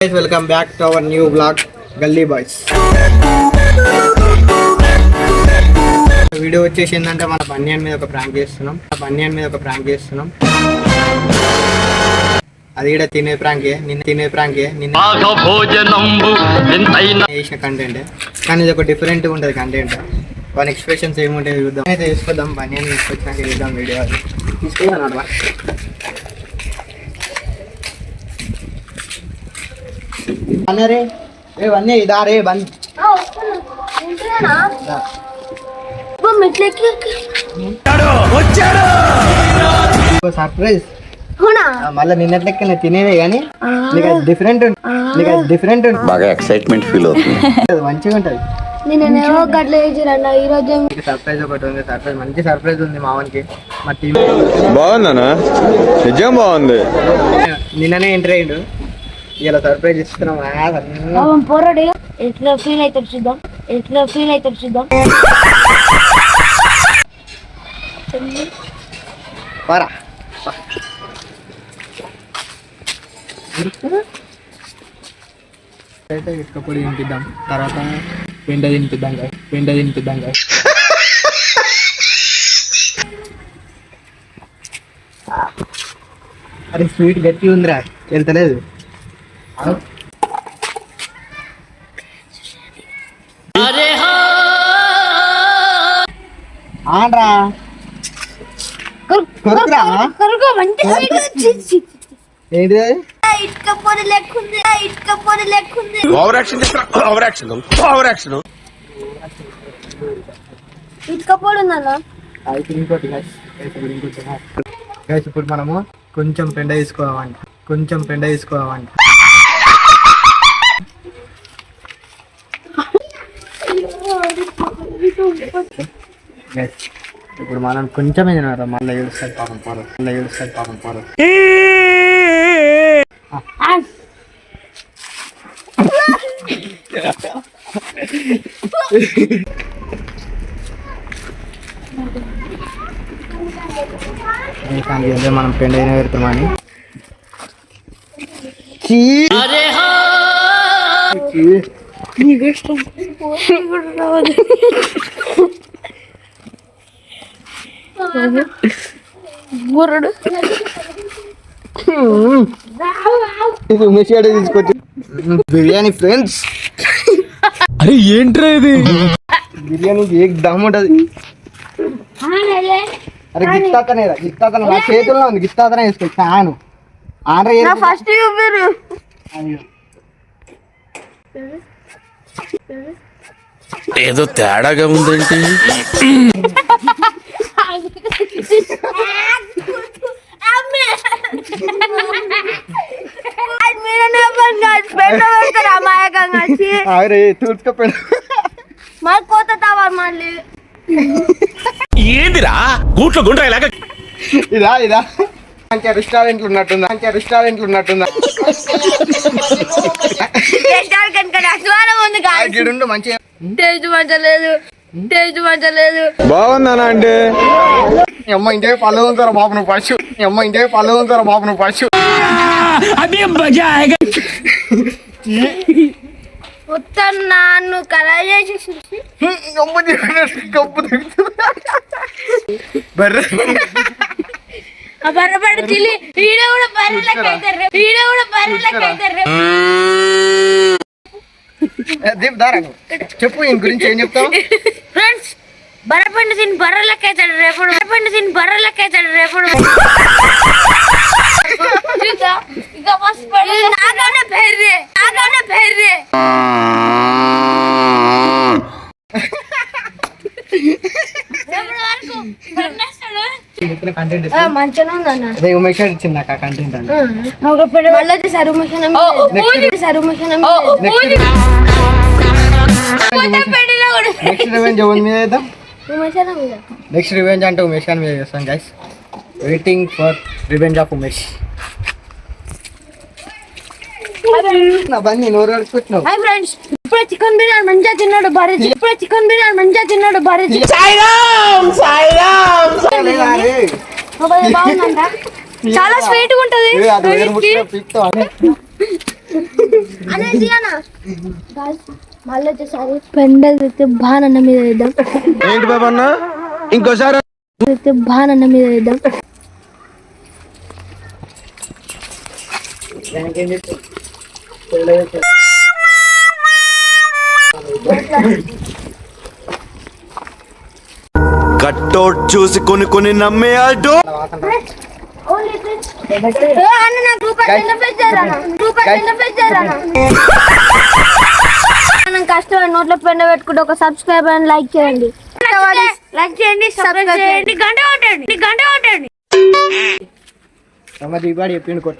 Guys welcome back to our new blog Galli boys video వచ్చేసి ఏంటంటే మన banyan మీద ఒక ప్రాంక్ చేస్తున్నాం. బన్యాన్ మీద ఒక ప్రాంక్ చేస్తున్నాం. అది కూడా తినే ప్రాంకే నిన్న తినే ప్రాంకే నిన్న చేసిన కంటెంట్ కానీ ఇది ఒక డిఫరెంట్ ఉంటుంది కంటెంట్ వాని ఎక్స్ప్రెషన్స్ ఏముంటాయి చూద్దాం. అయితే తీసుకొద్దాం బన్యాన్ తీసుకొచ్చినాక చూద్దాం వీడియో తీసుకుందాం అన్నరే ఏ వన్నీ ఇదా రే బంద్ సర్ప్రైజ్. మళ్ళీ నిన్నట్లెక్క నేను తినేదే కానీ నీకు అది డిఫరెంట్ నీకు అది డిఫరెంట్ బాగా ఎక్సైట్మెంట్ ఫీల్ అవుతుంది. అది మంచిగా ఉంటుంది. నేనేమో గట్ల చేసిరన్న ఈ రోజు నీకు సర్ప్రైజ్ ఒకటి ఉంది సర్ప్రైజ్ మంచి సర్ప్రైజ్ ఉంది మావన్కి మా టీం బాగుందనా నిజం బాగుంది. నిన్ననే ఎంటర్ అయ్యిండు. ఇలా సర్ప్రైజ్ ఇస్తున్నాం. పోరాడు. ఎట్లా ఫీల్ అవుతాడు చూద్దాం. ఎట్లా ఫీల్ అవుతాడు చూద్దాం. పోరా. అయితే ఇటుకపొడి తినిపిద్దాం తర్వాత పెండ తినిపిద్దాం గాయ పెండ తినిపిద్దాం గాయ అరే స్వీట్ గట్టి ఉందిరా. వెళ్తలేదు ఆడ్రా. కొరుకురా? మంచి? ఇటుక పొడి లెక్కుంది ఇటుక పొడి లెక్కుంది over action over action over action. ఇటుక పొడి ఉందన్న అయితే ఇంకోటి guys. guys, ఇప్పుడు ఇంకోటి గైస్ ఇప్పుడు మనము కొంచెం పెండ తీసుకోవాలంట కొంచెం పెండ తీసుకోవాలంట గైస్ ఇప్పుడు మనం కొంచెమే తినాలి మళ్ళీ ఏడుస్తాడు పాపం పోరు మళ్ళీ ఏడుస్తాడు పాపం పోరు దానికి ఏదో మనం పెండ అయినా పెడతామని చీ. చీ. బుర్రడు ఇది ఉమేష్ తీసుకొచ్చి బిర్యానీ ఫ్రెండ్స్ అరే ఏంట్రా ఇది బిర్యానీ ఏక్ దమ్ ఉంటది అరే గిత్తాతనే గిత్తాతన నా చేతుల్లో ఉంది గిత్తాతనే వేసుకో ఫ్యాన్ ఆర్డర్ ఫస్ట్ చూపిరు ఏదో తేడాగా ఉందేంటి? మళ్ళీ ఏందిరా? గూట్లో గుండ్రాయిలాగా ఇదా ఇదా. రెస్టారెంట్లు ఉన్నట్టుందా రెస్టారెంట్లు ఉన్నట్టుందా గిడుండు మంచిగా టేస్ట్ టేస్ట్ బాగుందనా అంటే అమ్మ ఇంటే పళ్ళు ఉంటారా బాబు నువ్వు పశు ఈ అమ్మ ఇంటే పళ్ళు ఉంటారా బాబు నువ్వు పశు మొత్తం నన్ను కలర్ చేసి దిగుతుంది, గమ్ము దిగుతుంది. తిలి ఈడ కూడా బర్రెలకి అవుతారు ఈడ కూడా బర్రెలకి అవుతారు ఏ, దీప్ దారా. చెప్పు ఈయన గురించి ఏం చెప్తావు? ఫ్రెండ్స్ బర్రపండి తిని బర్రెలకి అవుతాడు రేపు బర్రపండి తిని బర్రెలకి అవుతాడు రేపు చూద్దా. ఇక మస్తు పడి బర్రేస్తాడు. కంటెంట్ మంచిగా ఉందన్న అదే ఉమేష్ ఇచ్చింది నాకు ఆ కంటెంట్ అని మళ్ళీ సరుమశనం సరుమశనం నెక్స్ట్ రివెంజ్ ఎవరి మీద మీద నెక్స్ట్ రివెంజ్ అంటే ఉమేష్ గారి మీద చేస్తాం guys waiting for revenge of Umesh. Hi friends ఇప్పుడే చికెన్ బిర్యానీ మంచిగా తిన్నాడు భారీ ఇప్పుడే చికెన్ బిర్యానీ మంచిగా తిన్నాడు భారీ లేదా రే? బాగుందంట. చాలా స్వీట్గా ఉంటది. మళ్ళీ వచ్చేసారి పెండల్ తెస్తే బాణన్న మీద వేద్దాం. ఏంటి ఇంకోసారి బాణన్న మీద వేద్దాం. కట్టౌట్ చూసి కొన్ని కొన్ని నమ్మే అడ్డు మనం కష్టపడి నోట్లో పెండ పెట్టుకుంటే ఒక సబ్స్క్రైబ్ అని లైక్ చేయండి. లైక్ చేయండి సబ్స్క్రైబ్ చేయండి. గంట కొట్టండి గంట కొట్టండి. మరి దిగుబడి చెప్పిండు కొట్ట.